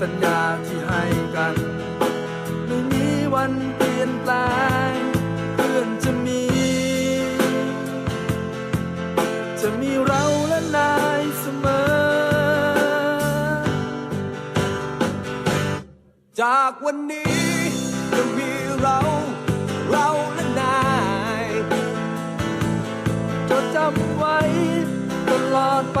สัญญาที่ให้กัน ไม่มีวันเปลี่ยนแปลงเพื่อนจะมี จะมีเราและนายเสมอ จากวันนี้จะมีเราเราและนายจดจำไว้ตลอดไป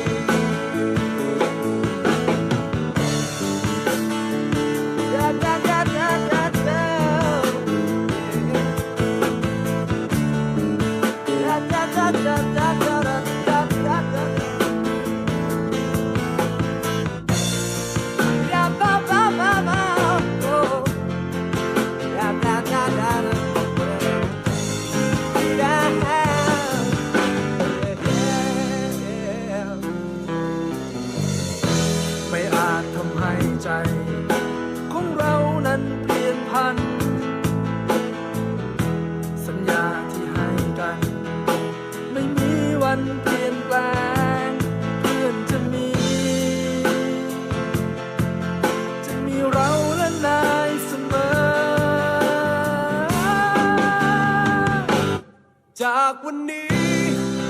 จากวันนี้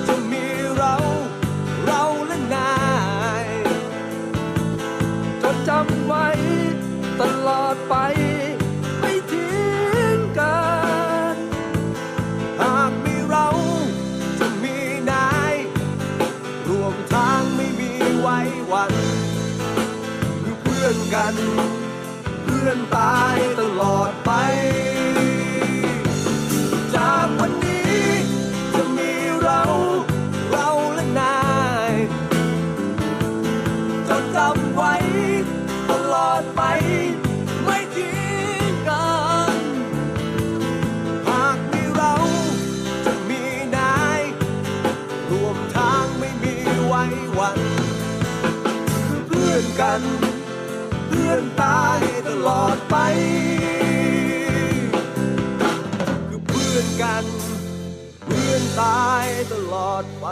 จะมีเรา เราและนายจดจำไว้ตลอดไป ไม่ทิ้งกัน หากมีเราจะมีนาย รวมทางไม่มีไว้วันคือเพื่อนกัน เพื่อนตายตลอดไป ดจำไว้ ตลอดไป ไม่ทิ้งกัน หากมีเราจะมีนายรวมทางไม่มีไว้วันคือเพื่อนกัน เพื่อนตายตลอดไป คือเพื่อนกัน เพื่อนตายตลอดไป